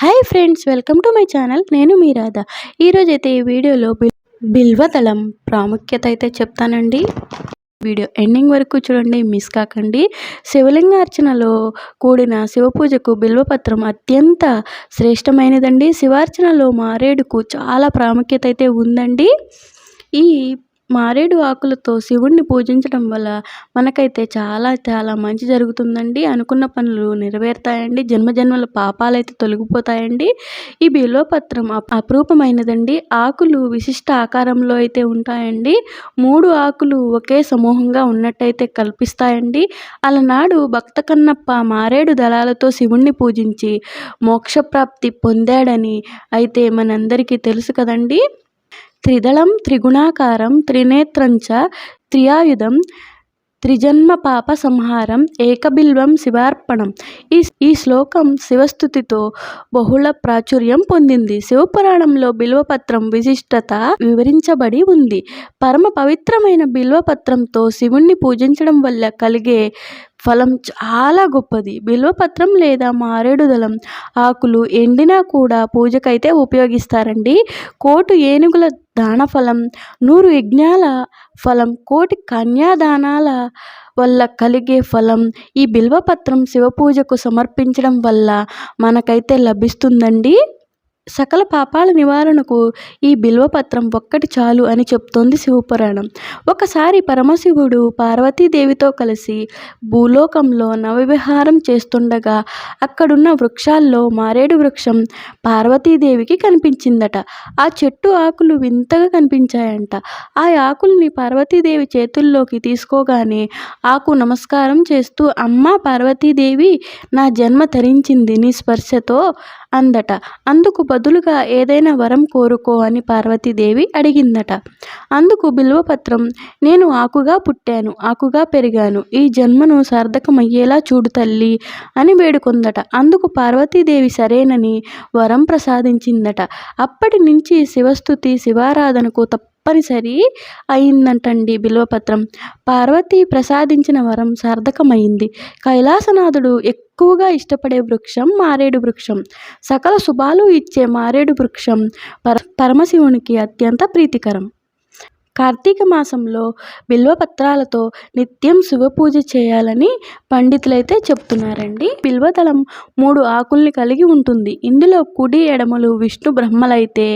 Hi friends welcome to my channel నేను మీ రాధ. ఈరోజు అయితే ఈ వీడియోలో బిల్ బిల్వదళం ప్రాముఖ్యత అయితే చెప్తానండి. వీడియో ఎండింగ్ వరకు చూడండి మిస్ కాకండి. శివలింగార్చనలో కూడిన శివపూజకు బిల్వపత్రం అత్యంత శ్రేష్టమైనదండి. శివార్చనలో మారేడుకు చాలా ప్రాముఖ్యత అయితే ఉందండి. ఈ మారేడు ఆకులతో శివుణ్ణి పూజించడం వల్ల మనకైతే చాలా చాలా మంచి జరుగుతుందండి. అనుకున్న పనులు నెరవేరుతాయండి. జన్మజన్మల పాపాలైతే తొలగిపోతాయండి. ఈ బిల్వపత్రం అప్ ఆకులు విశిష్ట ఆకారంలో అయితే ఉంటాయండి. మూడు ఆకులు ఒకే సమూహంగా ఉన్నట్టయితే కల్పిస్తాయండి. అలనాడు భక్త కన్నప్ప మారేడు దళాలతో శివుణ్ణి పూజించి మోక్షప్రాప్తి పొందాడని అయితే మనందరికీ తెలుసు కదండి. త్రిదళం త్రిగుణాకారం త్రినేత్రంచ త్రియాయుధం త్రిజన్మ పాప సంహారం ఏకబిల్వం శివార్పణం. ఈ ఈ శ్లోకం శివస్థుతితో బహుళ ప్రాచుర్యం పొందింది. శివపురాణంలో బిల్వపత్రం విశిష్టత వివరించబడి ఉంది. పరమ పవిత్రమైన బిల్వపత్రంతో శివుణ్ణి పూజించడం వల్ల కలిగే ఫలం చాలా గొప్పది. బిల్వపత్రం లేదా మారేడుదలం ఆకులు ఎండినా కూడా పూజకైతే ఉపయోగిస్తారండి. కోటు ఏనుగుల దానఫలం నూరు యజ్ఞాల ఫలం కోటి కన్యాదానాల వల్ల కలిగే ఫలం ఈ బిల్వపత్రం శివపూజకు సమర్పించడం వల్ల మనకైతే లభిస్తుందండి. సకల పాపాల నివారణకు ఈ బిల్వపత్రం ఒక్కటి చాలు అని చెప్తోంది శివపురాణం. ఒకసారి పరమశివుడు పార్వతీదేవితో కలిసి భూలోకంలో నవవిహారం చేస్తుండగా అక్కడున్న వృక్షాల్లో మారేడు వృక్షం పార్వతీదేవికి కనిపించిందట. ఆ చెట్టు ఆకులు వింతగా కనిపించాయంట. ఆ ఆకుల్ని పార్వతీదేవి చేతుల్లోకి తీసుకోగానే ఆకు నమస్కారం చేస్తూ అమ్మ పార్వతీదేవి నా జన్మ తరించింది నీ స్పర్శతో అందట. అందుకు బదులుగా ఏదైనా వరం కోరుకో అని పార్వతీదేవి అడిగిందట. అందుకు బిల్వపత్రం నేను ఆకుగా పుట్టాను ఆకుగా పెరిగాను ఈ జన్మను సార్థకమయ్యేలా చూడు తల్లి అని వేడుకుందట. అందుకు పార్వతీదేవి సరేనని వరం ప్రసాదించిందట. అప్పటి నుంచి శివస్థుతి శివారాధనకు తప్ప తప్పనిసరి అయిందంటండి బిల్వపత్రం పార్వతి ప్రసాదించిన వరం సార్థకమైంది. కైలాసనాథుడు ఎక్కువగా ఇష్టపడే వృక్షం మారేడు వృక్షం. సకల శుభాలు ఇచ్చే మారేడు వృక్షం పర పరమశివునికి అత్యంత ప్రీతికరం. కార్తీక మాసంలో బిల్వపత్రాలతో నిత్యం శివపూజ చేయాలని పండితులైతే చెప్తున్నారండి. బిల్వదళం మూడు ఆకుల్ని కలిగి ఉంటుంది. ఇందులో కుడి ఎడమలు విష్ణు బ్రహ్మలైతే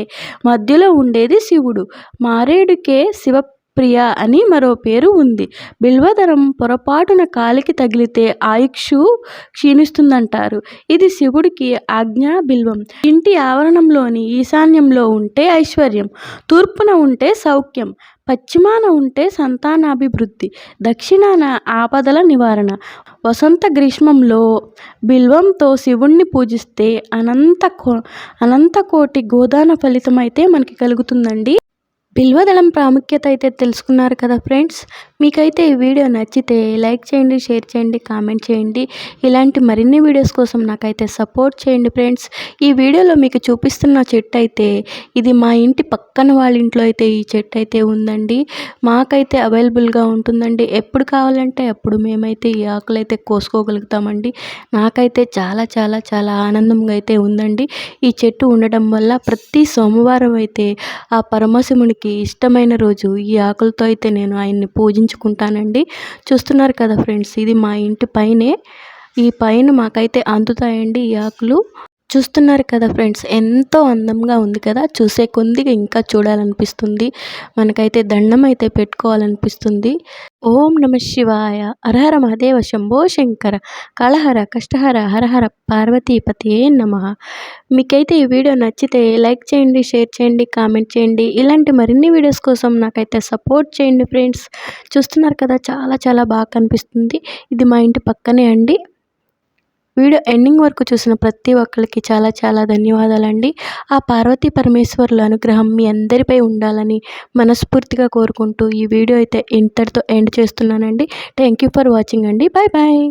మధ్యలో ఉండేది శివుడు. మారేడుకే శివ ప్రియ అని మరో పేరు ఉంది. బిల్వదరం పొరపాటున కాలికి తగిలితే ఆయుక్షు క్షీణిస్తుందంటారు. ఇది శివుడికి ఆజ్ఞా బిల్వం. ఇంటి ఆవరణంలోని ఈశాన్యంలో ఉంటే ఐశ్వర్యం తూర్పున ఉంటే సౌఖ్యం పశ్చిమాన ఉంటే సంతానాభివృద్ధి దక్షిణాన ఆపదల నివారణ. వసంత గ్రీష్మంలో బిల్వంతో శివుణ్ణి పూజిస్తే అనంత కో అనంత కోటి గోదాన ఫలితం అయితే మనకి కలుగుతుందండి. బిల్వదళం ప్రాముఖ్యత అయితే తెలుసుకున్నారు కదా ఫ్రెండ్స్. మీకైతే ఈ వీడియో నచ్చితే లైక్ చేయండి షేర్ చేయండి కామెంట్ చేయండి. ఇలాంటి మరిన్ని వీడియోస్ కోసం నాకైతే సపోర్ట్ చేయండి ఫ్రెండ్స్. ఈ వీడియోలో మీకు చూపిస్తున్న చెట్టు అయితే ఇది మా ఇంటి పక్కన వాళ్ళ ఇంట్లో అయితే ఈ చెట్టు అయితే ఉందండి. మాకైతే అవైలబుల్గా ఉంటుందండి. ఎప్పుడు కావాలంటే అప్పుడు మేమైతే ఈ ఆకులు అయితే కోసుకోగలుగుతామండి. నాకైతే చాలా చాలా చాలా ఆనందంగా అయితే ఉందండి. ఈ చెట్టు ఉండడం వల్ల ప్రతి సోమవారం అయితే ఆ పరమశివునికి ఆయనకి ఇష్టమైన రోజు. ఈ ఆకులతో అయితే నేను ఆయన్ని పూజించుకుంటానండి. చూస్తున్నారు కదా ఫ్రెండ్స్ ఇది మా ఇంటి పైనే. ఈ పైన మాకైతే అందుతాయండి ఈ ఆకులు. చూస్తున్నారు కదా ఫ్రెండ్స్ ఎంతో అందంగా ఉంది కదా. చూసే కొద్దిగా ఇంకా చూడాలనిపిస్తుంది. మనకైతే దండం అయితే పెట్టుకోవాలనిపిస్తుంది. ఓం నమ శివాయ. హరహర మహదేవ శంభో శంకర. కళహర కష్టహర హరహర పార్వతీపతి నమ. మీకైతే ఈ వీడియో నచ్చితే లైక్ చేయండి షేర్ చేయండి కామెంట్ చేయండి. ఇలాంటి మరిన్ని వీడియోస్ కోసం నాకైతే సపోర్ట్ చేయండి ఫ్రెండ్స్. చూస్తున్నారు కదా చాలా చాలా బాగా కనిపిస్తుంది. ఇది మా ఇంటి పక్కనే అండి. వీడియో ఎండింగ్ వరకు చూసిన ప్రతి ఒక్కరికి చాలా చాలా ధన్యవాదాలండి. ఆ పార్వతీ పరమేశ్వరుల అనుగ్రహం మీ అందరిపై ఉండాలని మనస్ఫూర్తిగా కోరుకుంటూ ఈ వీడియో అయితే ఇంతటితో ఎండ్ చేస్తున్నానండి. థ్యాంక్ యూ ఫర్ వాచింగ్ అండి. Bye bye